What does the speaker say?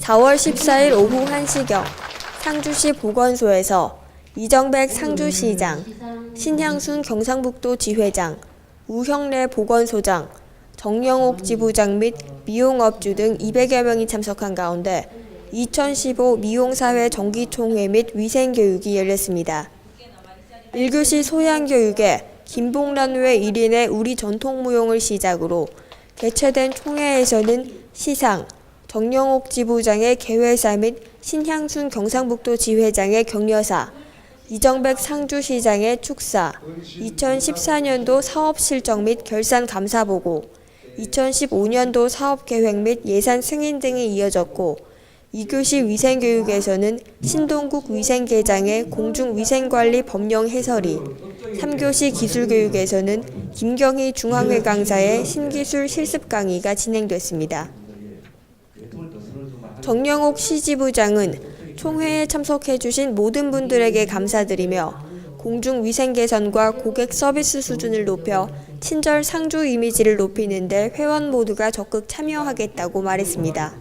4월 14일 오후 1시경 상주시 보건소에서 이정백 상주시장, 신향순 경상북도 지회장, 우형래 보건소장, 정영옥 지부장 및 미용업주 등 200여 명이 참석한 가운데 2015 미용사회 정기총회 및 위생교육이 열렸습니다. 1교시 소양교육에 김봉란회 1인의 우리 전통무용을 시작으로 개최된 총회에서는 시상, 정영옥 지부장의 개회사 및 신향순 경상북도 지회장의 격려사, 이정백 상주시장의 축사, 2014년도 사업 실적 및 결산 감사 보고, 2015년도 사업 계획 및 예산 승인 등이 이어졌고, 2교시 위생교육에서는 신동국 위생계장의 공중위생관리 법령 해설이, 3교시 기술교육에서는 김경희 중앙회 강사의 신기술 실습 강의가 진행됐습니다. 정영옥 시지부장은 총회에 참석해주신 모든 분들에게 감사드리며 공중 위생 개선과 고객 서비스 수준을 높여 친절 상주 이미지를 높이는 데 회원 모두가 적극 참여하겠다고 말했습니다.